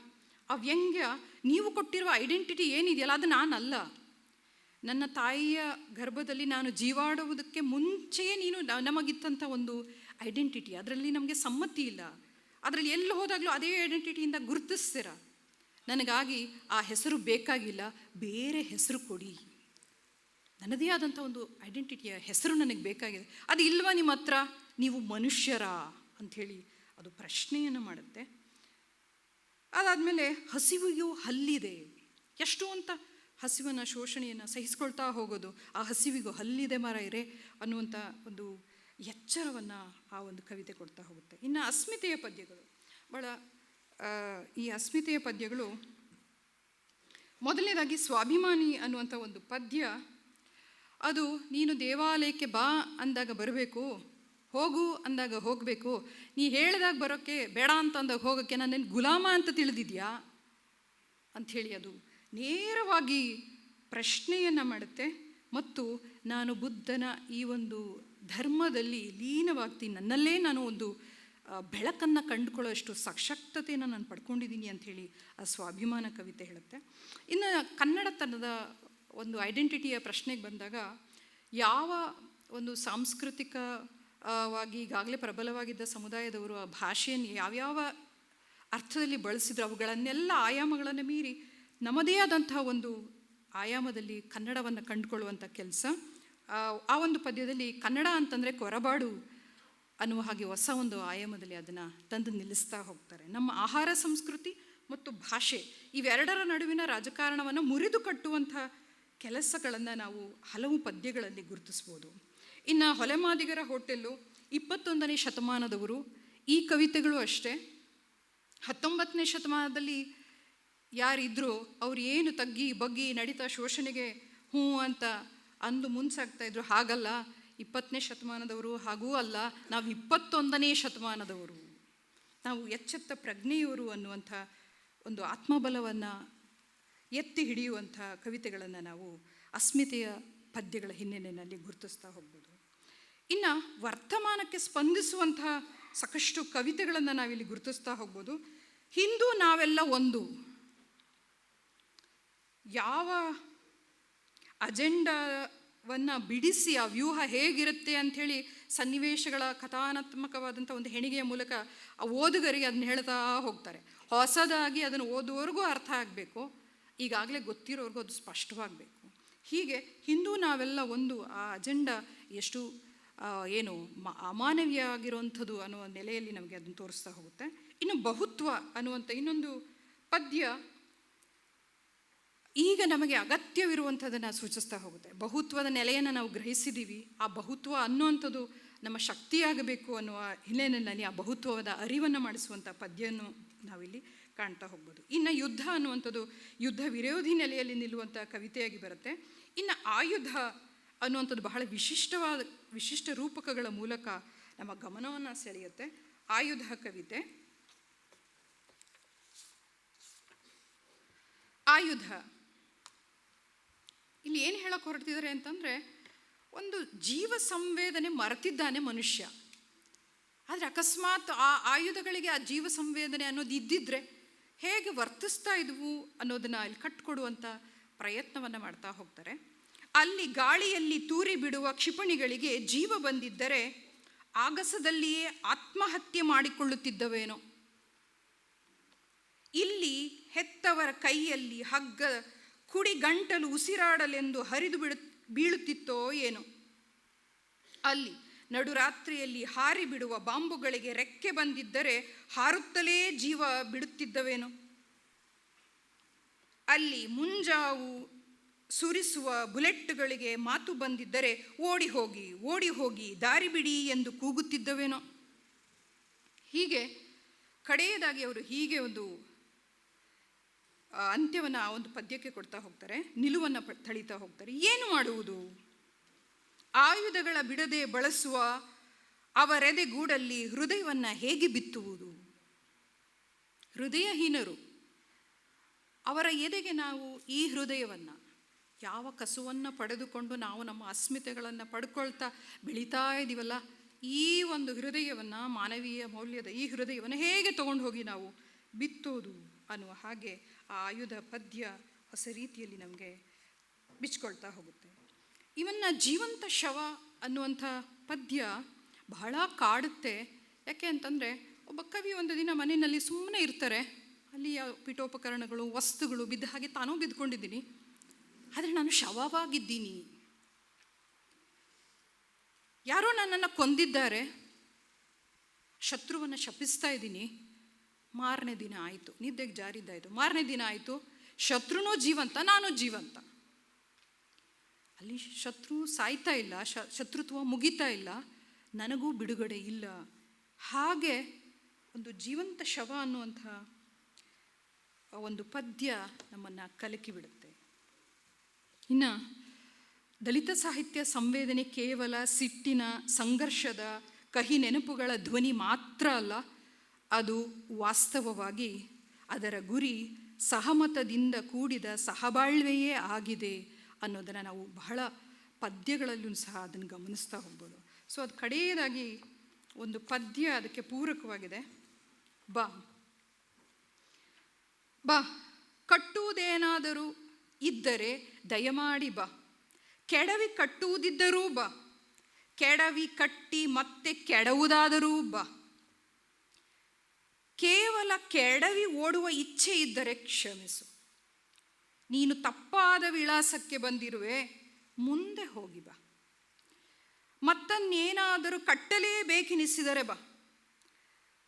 ಆ ವ್ಯಂಗ್ಯ ನೀವು ಕೊಟ್ಟಿರುವ ಐಡೆಂಟಿಟಿ ಏನಿದೆಯಲ್ಲ, ಅದು ನಾನಲ್ಲ. ನನ್ನ ತಾಯಿಯ ಗರ್ಭದಲ್ಲಿ ನಾನು ಜೀವಾಡುವುದಕ್ಕೆ ಮುಂಚೆಯೇ ನೀನು ನಮಗಿತ್ತಂಥ ಒಂದು ಐಡೆಂಟಿಟಿ ಅದರಲ್ಲಿ ನಮಗೆ ಸಮ್ಮತಿ ಇಲ್ಲ. ಅದರಲ್ಲಿ ಎಲ್ಲಿ ಹೋದಾಗಲೂ ಅದೇ ಐಡೆಂಟಿಟಿಯಿಂದ ಗುರುತಿಸ್ತೀರ. ನನಗಾಗಿ ಆ ಹೆಸರು ಬೇಕಾಗಿಲ್ಲ, ಬೇರೆ ಹೆಸರು ಕೊಡಿ. ನನ್ನದೇ ಆದಂಥ ಒಂದು ಐಡೆಂಟಿಟಿಯ ಹೆಸರು ನನಗೆ ಬೇಕಾಗಿದೆ. ಅದು ಇಲ್ವಾ ನಿಮ್ಮ ಹತ್ರ? ನೀವು ಮನುಷ್ಯರ? ಅಂಥೇಳಿ ಅದು ಪ್ರಶ್ನೆಯನ್ನು ಮಾಡುತ್ತೆ. ಅದಾದಮೇಲೆ ಹಸಿವಿಗೂ ಹಲ್ಲಿದೆ. ಎಷ್ಟು ಅಂತ ಹಸಿವನ್ನ ಶೋಷಣೆಯನ್ನು ಸಹಿಸ್ಕೊಳ್ತಾ ಹೋಗೋದು, ಆ ಹಸಿವಿಗೂ ಹಲ್ಲಿದೆ ಮರ ಇರೆ ಅನ್ನುವಂಥ ಒಂದು ಎಚ್ಚರವನ್ನು ಆ ಒಂದು ಕವಿತೆ ಕೊಡ್ತಾ ಹೋಗುತ್ತೆ. ಇನ್ನು ಅಸ್ಮಿತೆಯ ಪದ್ಯಗಳು. ಭಾಳ ಈ ಅಸ್ಮಿತೆಯ ಪದ್ಯಗಳು ಮೊದಲನೇದಾಗಿ ಸ್ವಾಭಿಮಾನಿ ಅನ್ನುವಂಥ ಒಂದು ಪದ್ಯ ಅದು ನೀನು ದೇವಾಲಯಕ್ಕೆ ಬಾ ಅಂದಾಗ ಬರಬೇಕು, ಹೋಗು ಅಂದಾಗ ಹೋಗಬೇಕು. ನೀ ಹೇಳಿದಾಗ ಬರೋಕ್ಕೆ ಬೇಡ ಅಂತ ಅಂದಾಗ ಹೋಗೋಕ್ಕೆ ನನ್ನೇನು ಗುಲಾಮ ಅಂತ ತಿಳಿದಿದ್ಯಾ? ಅಂಥೇಳಿ ಅದು ನೇರವಾಗಿ ಪ್ರಶ್ನೆಯನ್ನು ಮಾಡುತ್ತೆ. ಮತ್ತು ನಾನು ಬುದ್ಧನ ಈ ಒಂದು ಧರ್ಮದಲ್ಲಿ ಲೀನವಾಗ್ತೀನಿ ನನ್ನಲ್ಲೇ ನಾನು ಒಂದು ಬೆಳಕನ್ನು ಕಂಡುಕೊಳ್ಳೋಷ್ಟು ಸಶಕ್ತತೆಯನ್ನು ನಾನು ಪಡ್ಕೊಂಡಿದ್ದೀನಿ ಅಂಥೇಳಿ ಆ ಸ್ವಾಭಿಮಾನ ಕವಿತೆ ಹೇಳುತ್ತೆ. ಇನ್ನು ಕನ್ನಡತನದ ಒಂದು ಐಡೆಂಟಿಟಿಯ ಪ್ರಶ್ನೆಗೆ ಬಂದಾಗ, ಯಾವ ಒಂದು ಸಾಂಸ್ಕೃತಿಕವಾಗಿ ವಾಗಿ ಈಗಾಗಲೇ ಪ್ರಬಲವಾಗಿದ್ದ ಸಮುದಾಯದವರು ಆ ಭಾಷೆಯನ್ನು ಯಾವ್ಯಾವ ಅರ್ಥದಲ್ಲಿ ಬಳಸಿದ್ರು, ಅವುಗಳನ್ನೆಲ್ಲ ಆಯಾಮಗಳನ್ನು ಮೀರಿ ನಮ್ಮದೇ ಆದಂತಹ ಒಂದು ಆಯಾಮದಲ್ಲಿ ಕನ್ನಡವನ್ನು ಕಂಡುಕೊಳ್ಳುವಂಥ ಕೆಲಸ, ಆ ಒಂದು ಪದ್ಯದಲ್ಲಿ ಕನ್ನಡ ಅಂತಂದರೆ ಕೊರಬಾಡು ಅನ್ನುವ ಹಾಗೆ ಹೊಸ ಒಂದು ಆಯಾಮದಲ್ಲಿ ಅದನ್ನು ತಂದು ನಿಲ್ಲಿಸ್ತಾ ಹೋಗ್ತಾರೆ. ನಮ್ಮ ಆಹಾರ ಸಂಸ್ಕೃತಿ ಮತ್ತು ಭಾಷೆ ಇವೆರಡರ ನಡುವಿನ ರಾಜಕಾರಣವನ್ನು ಮುರಿದು ಕಟ್ಟುವಂಥ ಕೆಲಸಗಳನ್ನು ನಾವು ಹಲವು ಪದ್ಯಗಳಲ್ಲಿ ಗುರುತಿಸ್ಬೋದು. ಇನ್ನು ಹೊಲೆಮಾದಿಗರ ಹೋಟೆಲ್ಲು ಇಪ್ಪತ್ತೊಂದನೇ ಶತಮಾನದವರು, ಈ ಕವಿತೆಗಳು ಅಷ್ಟೇ. ಹತ್ತೊಂಬತ್ತನೇ ಶತಮಾನದಲ್ಲಿ ಯಾರಿದ್ರು ಅವ್ರು ಏನು ತಗ್ಗಿ ಬಗ್ಗಿ ನಡೀತಾ ಶೋಷಣೆಗೆ ಹ್ಞೂ ಅಂತ ಅಂದು ಇದ್ರು. ಹಾಗಲ್ಲ, ಇಪ್ಪತ್ತನೇ ಶತಮಾನದವರು ಹಾಗೂ ಅಲ್ಲ, ನಾವು ಇಪ್ಪತ್ತೊಂದನೇ ಶತಮಾನದವರು. ನಾವು ಎಚ್ಚೆತ್ತ ಪ್ರಜ್ಞೆಯವರು ಅನ್ನುವಂಥ ಒಂದು ಆತ್ಮಬಲವನ್ನು ಎತ್ತಿ ಹಿಡಿಯುವಂಥ ಕವಿತೆಗಳನ್ನು ನಾವು ಅಸ್ಮಿತೆಯ ಪದ್ಯಗಳ ಹಿನ್ನೆಲೆಯಲ್ಲಿ ಗುರುತಿಸ್ತಾ ಹೋಗ್ಬೋದು. ಇನ್ನು ವರ್ತಮಾನಕ್ಕೆ ಸ್ಪಂದಿಸುವಂಥ ಸಾಕಷ್ಟು ಕವಿತೆಗಳನ್ನು ನಾವಿಲ್ಲಿ ಗುರುತಿಸ್ತಾ ಹೋಗ್ಬೋದು. ಹಿಂದೂ ನಾವೆಲ್ಲ ಒಂದು. ಯಾವ ಅಜೆಂಡಾವನ್ನು ಬಿಡಿಸಿ, ಆ ವ್ಯೂಹ ಹೇಗಿರುತ್ತೆ ಅಂಥೇಳಿ ಸನ್ನಿವೇಶಗಳ ಕಥಾನಾತ್ಮಕವಾದಂಥ ಒಂದು ಹೆಣಿಗೆಯ ಮೂಲಕ ಆ ಓದುಗರಿಗೆ ಅದನ್ನ ಹೇಳ್ತಾ ಹೋಗ್ತಾರೆ. ಹೊಸದಾಗಿ ಅದನ್ನು ಓದುವವರೆಗೂ ಅರ್ಥ ಆಗಬೇಕು. ಈಗಾಗಲೇ ಗೊತ್ತಿರೋರ್ಗೂ ಅದು ಸ್ಪಷ್ಟವಾಗಬೇಕು. ಹೀಗೆ ಹಿಂದೂ ನಾವೆಲ್ಲ ಒಂದು ಆ ಅಜೆಂಡ ಎಷ್ಟು ಏನು ಮ ಅಮಾನವೀಯ ಆಗಿರುವಂಥದ್ದು ಅನ್ನುವ ನೆಲೆಯಲ್ಲಿ ನಮಗೆ ಅದನ್ನು ತೋರಿಸ್ತಾ ಹೋಗುತ್ತೆ. ಇನ್ನು ಬಹುತ್ವ ಅನ್ನುವಂಥ ಇನ್ನೊಂದು ಪದ್ಯ ಈಗ ನಮಗೆ ಅಗತ್ಯವಿರುವಂಥದ್ದನ್ನು ಸೂಚಿಸ್ತಾ ಹೋಗುತ್ತೆ. ಬಹುತ್ವದ ನೆಲೆಯನ್ನು ನಾವು ಗ್ರಹಿಸಿದ್ದೀವಿ. ಆ ಬಹುತ್ವ ಅನ್ನುವಂಥದ್ದು ನಮ್ಮ ಶಕ್ತಿಯಾಗಬೇಕು ಅನ್ನುವ ಹಿನ್ನೆಲೆಯಲ್ಲಿ ಆ ಬಹುತ್ವದ ಅರಿವನ್ನು ಮಾಡಿಸುವಂಥ ಪದ್ಯವನ್ನು ನಾವಿಲ್ಲಿ ಕಾಣ್ತಾ ಹೋಗ್ಬೋದು. ಇನ್ನು ಯುದ್ಧ ಅನ್ನುವಂಥದ್ದು ಯುದ್ಧ ವಿರೋಧಿ ನೆಲೆಯಲ್ಲಿ ನಿಲ್ಲುವಂಥ ಕವಿತೆಯಾಗಿ ಬರುತ್ತೆ. ಇನ್ನು ಆಯುಧ ಅನ್ನುವಂಥದ್ದು ಬಹಳ ವಿಶಿಷ್ಟವಾದ, ವಿಶಿಷ್ಟ ರೂಪಕಗಳ ಮೂಲಕ ನಮ್ಮ ಗಮನವನ್ನು ಸೆಳೆಯುತ್ತೆ. ಆಯುಧ ಕವಿತೆ. ಆಯುಧ. ಇಲ್ಲಿ ಏನು ಹೇಳಕ್ಕೆ ಹೊರಟಿದ್ದಾರೆ ಅಂತಂದರೆ, ಒಂದು ಜೀವ ಸಂವೇದನೆ ಮರೆತಿದ್ದಾನೆ ಮನುಷ್ಯ. ಆದರೆ ಅಕಸ್ಮಾತ್ ಆ ಆಯುಧಗಳಿಗೆ ಆ ಜೀವ ಸಂವೇದನೆ ಅನ್ನೋದು ಇದ್ದಿದ್ರೆ ಹೇಗೆ ವರ್ತಿಸ್ತಾ ಇದ್ವು ಅನ್ನೋದನ್ನು ಇಲ್ಲಿ ಕಟ್ಕೊಡುವಂಥ ಪ್ರಯತ್ನವನ್ನು ಮಾಡ್ತಾ ಹೋಗ್ತಾರೆ. ಅಲ್ಲಿ ಗಾಳಿಯಲ್ಲಿ ತೂರಿ ಬಿಡುವ ಕ್ಷಿಪಣಿಗಳಿಗೆ ಜೀವ ಬಂದಿದ್ದರೆ ಆಗಸದಲ್ಲಿಯೇ ಆತ್ಮಹತ್ಯೆ ಮಾಡಿಕೊಳ್ಳುತ್ತಿದ್ದವೇನೋ. ಇಲ್ಲಿ ಹೆತ್ತವರ ಕೈಯಲ್ಲಿ ಹಗ್ಗ ಕುಡಿ ಗಂಟಲು ಉಸಿರಾಡಲೆಂದು ಹರಿದು ಬಿಡು ಬೀಳುತ್ತಿತ್ತೋ ಏನೋ. ಅಲ್ಲಿ ನಡುರಾತ್ರಿಯಲ್ಲಿ ಹಾರಿ ಬಿಡುವ ಬಾಂಬುಗಳಿಗೆ ರೆಕ್ಕೆ ಬಂದಿದ್ದರೆ ಹಾರುತ್ತಲೇ ಜೀವ ಬಿಡುತ್ತಿದ್ದವೇನು? ಅಲ್ಲಿ ಮುಂಜಾವು ಸುರಿಸುವ ಬುಲೆಟ್ಗಳಿಗೆ ಮಾತು ಬಂದಿದ್ದರೆ ಓಡಿ ಹೋಗಿ ಓಡಿ ಹೋಗಿ ದಾರಿ ಬಿಡಿ ಎಂದು ಕೂಗುತ್ತಿದ್ದವೇನೋ? ಹೀಗೆ, ಕಡೆಯದಾಗಿ ಅವರು ಹೀಗೆ ಒಂದು ಅಂತ್ಯವನ್ನು ಆ ಒಂದು ಪದ್ಯಕ್ಕೆ ಕೊಡ್ತಾ ಹೋಗ್ತಾರೆ, ನಿಲುವನ್ನು ತಳಿತಾ ಹೋಗ್ತಾರೆ. ಏನು ಮಾಡುವುದು? ಆಯುಧಗಳ ಬಿಡದೆ ಬಳಸುವ ಅವರೆದೆಗೂಡಲ್ಲಿ ಹೃದಯವನ್ನು ಹೇಗೆ ಬಿತ್ತುವುದು? ಹೃದಯಹೀನರು, ಅವರ ಎದೆಗೆ ನಾವು ಈ ಹೃದಯವನ್ನು, ಯಾವ ಕಸುವನ್ನು ಪಡೆದುಕೊಂಡು ನಾವು ನಮ್ಮ ಅಸ್ಮಿತೆಗಳನ್ನು ಪಡ್ಕೊಳ್ತಾ ಬೆಳೀತಾ ಇದ್ದೀವಲ್ಲ ಈ ಒಂದು ಹೃದಯವನ್ನು, ಮಾನವೀಯ ಮೌಲ್ಯದ ಈ ಹೃದಯವನ್ನು ಹೇಗೆ ತಗೊಂಡು ಹೋಗಿ ನಾವು ಬಿತ್ತೋದು ಅನ್ನುವ ಹಾಗೆ ಆ ಆಯುಧ ಪದ್ಯ ಹೊಸ ರೀತಿಯಲ್ಲಿ ನಮಗೆ ಬಿಚ್ಕೊಳ್ತಾ ಹೋಗುತ್ತೆ. ಇವನ್ನ ಜೀವಂತ ಶವ ಅನ್ನುವಂಥ ಪದ್ಯ ಬಹಳ ಕಾಡುತ್ತೆ. ಯಾಕೆ ಅಂತಂದರೆ ಒಬ್ಬ ಕವಿ ಒಂದು ದಿನ ಮನೆಯಲ್ಲಿ ಸುಮ್ಮನೆ ಇರ್ತಾರೆ. ಅಲ್ಲಿಯ ಪೀಠೋಪಕರಣಗಳು, ವಸ್ತುಗಳು ಬಿದ್ದ ಹಾಗೆ ತಾನೂ ಬಿದ್ದುಕೊಂಡಿದ್ದೀನಿ ಆದರೆ ನಾನು ಶವವಾಗಿದ್ದೀನಿ. ಯಾರೋ ನನ್ನನ್ನು ಕೊಂದಿದ್ದಾರೆ. ಶತ್ರುವನ್ನು ಶಪಿಸ್ತಾ ಇದ್ದೀನಿ. ಮಾರನೇ ದಿನ ಆಯಿತು. ನಿದ್ದೆಗೆ ಜಾರಿದ್ದಾಯಿತು. ಮಾರನೇ ದಿನ ಆಯಿತು. ಶತ್ರುನೂ ಜೀವಂತ, ನಾನು ಜೀವಂತ. ಅಲ್ಲಿ ಶತ್ರು ಸಾಯ್ತಾ ಇಲ್ಲ, ಶ, ಶತ್ರುತ್ವ ಮುಗಿತಾ ಇಲ್ಲ, ನನಗೂ ಬಿಡುಗಡೆ ಇಲ್ಲ. ಹಾಗೆ ಒಂದು ಜೀವಂತ ಶವ ಅನ್ನುವಂತಹ ಒಂದು ಪದ್ಯ ನಮ್ಮನ್ನು ಕಲಕಿ ಬಿಡುತ್ತೆ. ಇನ್ನು ದಲಿತ ಸಾಹಿತ್ಯ ಸಂವೇದನೆ ಕೇವಲ ಸಿಟ್ಟಿನ ಸಂಘರ್ಷದ ಕಹಿ ನೆನಪುಗಳ ಧ್ವನಿ ಮಾತ್ರ ಅಲ್ಲ, ಅದು ವಾಸ್ತವವಾಗಿ ಅದರ ಗುರಿ ಸಹಮತದಿಂದ ಕೂಡಿದ ಸಹಬಾಳ್ವೆಯೇ ಆಗಿದೆ. ಅನ್ನೋದನ್ನು ನಾವು ಬಹಳ ಪದ್ಯಗಳಲ್ಲೂ ಸಹ ಅದನ್ನು ಗಮನಿಸ್ತಾ ಹೋಗ್ಬೋದು. ಸೊ ಅದು ಕಡೆಯದಾಗಿ ಒಂದು ಪದ್ಯ ಅದಕ್ಕೆ ಪೂರಕವಾಗಿದೆ. ಬಾ. ಬಾ. ಕಟ್ಟುವುದೇನಾದರೂ ಇದ್ದರೆ ದಯಮಾಡಿ ಬಾ. ಕೆಡವಿ ಕಟ್ಟುವುದಿದ್ದರೂ ಬಾ. ಕೆಡವಿ ಕಟ್ಟಿ ಮತ್ತೆ ಕೆಡವುದಾದರೂ ಬಾ. ಕೇವಲ ಕೆಡವಿ ಓಡುವ ಇಚ್ಛೆ ಇದ್ದರೆ ಕ್ಷಮಿಸು. ನೀನು ತಪ್ಪಾದ ವಿಳಾಸಕ್ಕೆ ಬಂದಿರುವೆ, ಮುಂದೆ ಹೋಗಿ ಬಾ. ಮತ್ತನ್ನೇನಾದರೂ ಕಟ್ಟಲೇಬೇಕೆನಿಸಿದರೆ ಬಾ.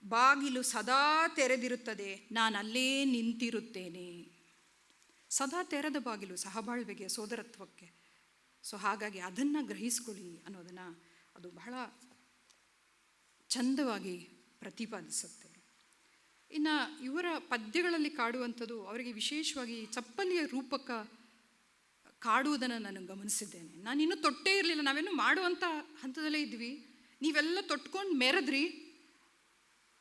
ಬಾಗಿಲು ಸದಾ ತೆರೆದಿರುತ್ತದೆ ನಾನು ಅಲ್ಲೇ ನಿಂತಿರುತ್ತೇನೆ. ಸದಾ ತೆರೆದ ಬಾಗಿಲು ಸಹಬಾಳ್ವೆಗೆ, ಸೋದರತ್ವಕ್ಕೆ. ಸೊ ಹಾಗಾಗಿ ಅದನ್ನು ಗ್ರಹಿಸ್ಕೊಳ್ಳಿ ಅನ್ನೋದನ್ನು ಅದು ಬಹಳ ಚಂದವಾಗಿ ಪ್ರತಿಪಾದಿಸುತ್ತೆ. ಇನ್ನು ಇವರ ಪದ್ಯಗಳಲ್ಲಿ ಕಾಡುವಂಥದ್ದು ಅವರಿಗೆ ವಿಶೇಷವಾಗಿ ಚಪ್ಪಲಿಯ ರೂಪಕ ಕಾಡುವುದನ್ನು ನಾನು ಗಮನಿಸಿದ್ದೇನೆ. ನಾನು ಇನ್ನೂ ತೊಟ್ಟೇ ಇರಲಿಲ್ಲ. ನಾವೇನು ಮಾಡುವಂಥ ಹಂತದಲ್ಲೇ ಇದ್ವಿ. ನೀವೆಲ್ಲ ತೊಟ್ಕೊಂಡು ಮೆರೆದ್ರಿ.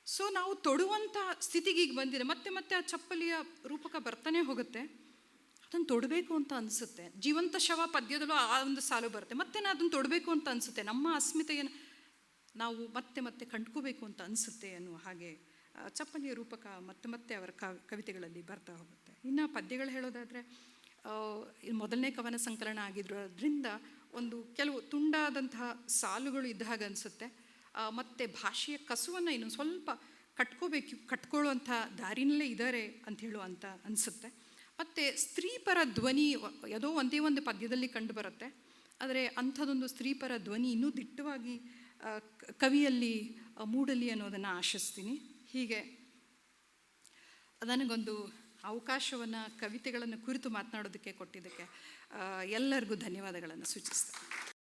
ಸೊ ನಾವು ತೊಡುವಂಥ ಸ್ಥಿತಿಗೆ ಈಗ ಬಂದಿದೆ. ಮತ್ತೆ ಮತ್ತೆ ಆ ಚಪ್ಪಲಿಯ ರೂಪಕ ಬರ್ತಾನೆ ಹೋಗುತ್ತೆ. ಅದನ್ನು ತೊಡಬೇಕು ಅಂತ ಅನಿಸುತ್ತೆ. ಜೀವಂತ ಶವ ಪದ್ಯದಲ್ಲೂ ಆ ಒಂದು ಸಾಲು ಬರುತ್ತೆ. ಮತ್ತೆ ನಾನು ಅದನ್ನು ತೊಡಬೇಕು ಅಂತ ಅನಿಸುತ್ತೆ. ನಮ್ಮ ಅಸ್ಮಿತೆಯನ್ನು ನಾವು ಮತ್ತೆ ಮತ್ತೆ ಕಂಡ್ಕೋಬೇಕು ಅಂತ ಅನಿಸುತ್ತೆ ಅನ್ನುವ ಹಾಗೆ ಆ, ರೂಪಕ ಮತ್ತೆ ಮತ್ತೆ ಅವರ ಕವ್- ಕವಿತೆಗಳಲ್ಲಿ ಬರ್ತಾ ಹೋಗುತ್ತೆ. ಇನ್ನು ಪದ್ಯಗಳು ಹೇಳೋದಾದರೆ ಮೊದಲನೇ ಕವನ ಸಂಕಲನ ಆಗಿರೋದ್ರಿಂದ ಒಂದು ಕೆಲವು ತುಂಡಾದಂತಹ ಸಾಲುಗಳು ಇದ್ದ ಹಾಗೆ ಅನಿಸುತ್ತೆ. ಮತ್ತು ಭಾಷೆಯ ಕಸುವನ್ನು ಇನ್ನೊಂದು ಸ್ವಲ್ಪ ಕಟ್ಕೋಬೇಕು ಕಟ್ಕೊಳ್ಳುವಂಥ ದಾರಿನಲ್ಲೇ ಇದ್ದಾರೆ ಅಂತ ಹೇಳುವಂಥ ಅನಿಸುತ್ತೆ. ಮತ್ತು ಸ್ತ್ರೀಪರ ಧ್ವನಿ ಯಾವುದೋ ಒಂದೇ ಒಂದು ಪದ್ಯದಲ್ಲಿ ಕಂಡು ಬರುತ್ತೆ. ಆದರೆ ಅಂಥದ್ದೊಂದು ಸ್ತ್ರೀಪರ ಧ್ವನಿ ಇನ್ನೂ ದಿಟ್ಟವಾಗಿ ಕವಿಯಲ್ಲಿ ಮೂಡಲಿ ಅನ್ನೋದನ್ನು ಆಶಿಸ್ತೀನಿ. ಹೀಗೆ ನನಗೊಂದು ಅವಕಾಶವನ್ನು ಕವಿತೆಗಳನ್ನು ಕುರಿತು ಮಾತನಾಡೋದಕ್ಕೆ ಕೊಟ್ಟಿದ್ದಕ್ಕೆ ಎಲ್ಲರಿಗೂ ಧನ್ಯವಾದಗಳನ್ನು ಸೂಚಿಸ್ತೇನೆ